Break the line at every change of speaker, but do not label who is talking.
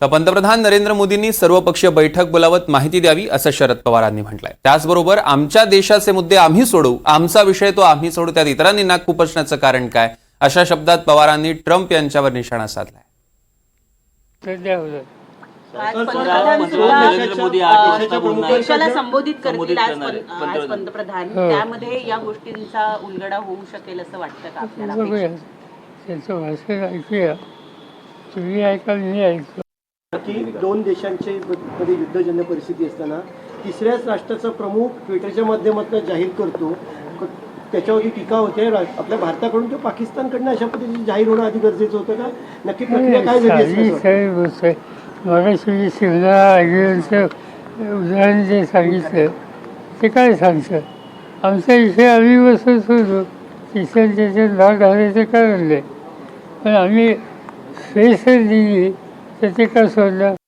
तर पंतप्रधान नरेंद्र मोदींनी सर्वपक्षीय बैठक बोलावत माहिती द्यावी असं शरद पवारांनी म्हटलंय. त्याचबरोबर आमच्या देशाचे मुद्दे आम्ही सोडवू आमचा विषय तो आम्ही सोडू त्यात इतरांनी नाक खुपसण्याचं कारण काय? अशा शब्दात पवारांनी ट्रम्प यांच्यावर निशाणा साधलाय.
देशाला संबोधित करतील आज पंतप्रधान.
हो.
त्यामध्ये या गोष्टींचा उलगडा होऊ शकेल असं वाटतं का आपल्याला?
बघूया. त्यांचं भाषण ऐकूया. तुम्ही ऐकाल मी ऐकतो.
की दोन देशांचे मध्ये युद्धजन्य परिस्थिती असताना तिसऱ्याच राष्ट्राचा प्रमुख ट्विटरच्या माध्यमातून जाहीर करतो. त्याच्यावरती टीका होते रा- आपल्या भारताकडून तो पाकिस्तानकडनं अशा पद्धतीने जाहीर होणं आधी गरजेचं होतं का? नक्की प्रक्रिया काय झाली
मगाशी मी शिवना उदाहरण जे सांगितलं. ते काय सांगतं आमच्या विषय आम्ही बसत होतो तिसऱ्या त्याच्यात भाग घालायचं कारण नाही. पण आम्ही स्पेस दिली ते का सोडलं.